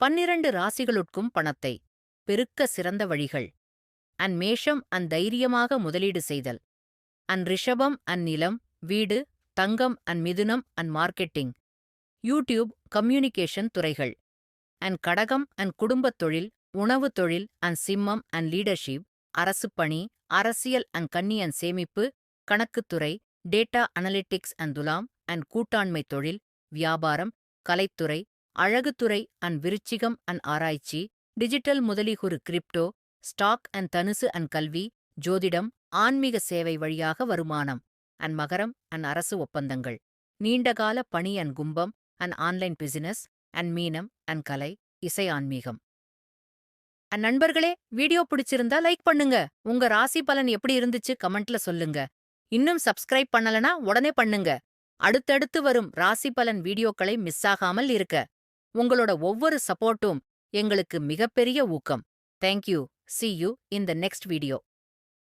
பன்னிரண்டு ராசிகளுட்கும் பணத்தை பெருக்க சிறந்த வழிகள். அன் மேஷம் அன் தைரியமாக முதலீடு செய்தல். அன் ரிஷபம் அன் நிலம் வீடு தங்கம் அன் மிதுனம் அன் மார்க்கெட்டிங். யூடியூப் கம்யூனிகேஷன் துறைகள். அன் கடகம் அன் குடும்பத் தொழில் உணவு தொழில் அன் சிம்மம் அன் லீடர்ஷிப் அரசு பணி அரசியல் அன் கன்னி அன் சேமிப்பு கணக்குத்துறை டேட்டா அனலிட்டிக்ஸ் அன் துலாம் அன் கூட்டாண்மை தொழில் வியாபாரம் கலைத்துறை அழகுத்துறை அண்ட் விருச்சிகம் அண்ட் ஆராய்ச்சி டிஜிட்டல் முதலிகுறு கிரிப்டோ ஸ்டாக் அண்ட் தனுசு அண்ட் கல்வி ஜோதிடம் ஆன்மீக சேவை வழியாக வருமானம் அண்ட் மகரம் அண்ட் அரசு ஒப்பந்தங்கள் நீண்டகால பணி அண்ட் கும்பம் அண்ட் ஆன்லைன் பிசினஸ் அண்ட் மீனம் அண்ட் கலை இசை ஆன்மீகம். அண்ட் நண்பர்களே வீடியோ பிடிச்சிருந்தா லைக் பண்ணுங்க. உங்க ராசி பலன் எப்படி இருந்துச்சு கமெண்ட்ல சொல்லுங்க. இன்னும் சப்ஸ்கிரைப் பண்ணலனா உடனே பண்ணுங்க. அடுத்தடுத்து வரும் ராசி பலன் வீடியோக்களை மிஸ் ஆகாமல் இருக்க. உங்களோட ஒவ்வொரு சப்போர்ட்டும் எங்களுக்கு மிகப்பெரிய ஊக்கம். Thank you see you in the next video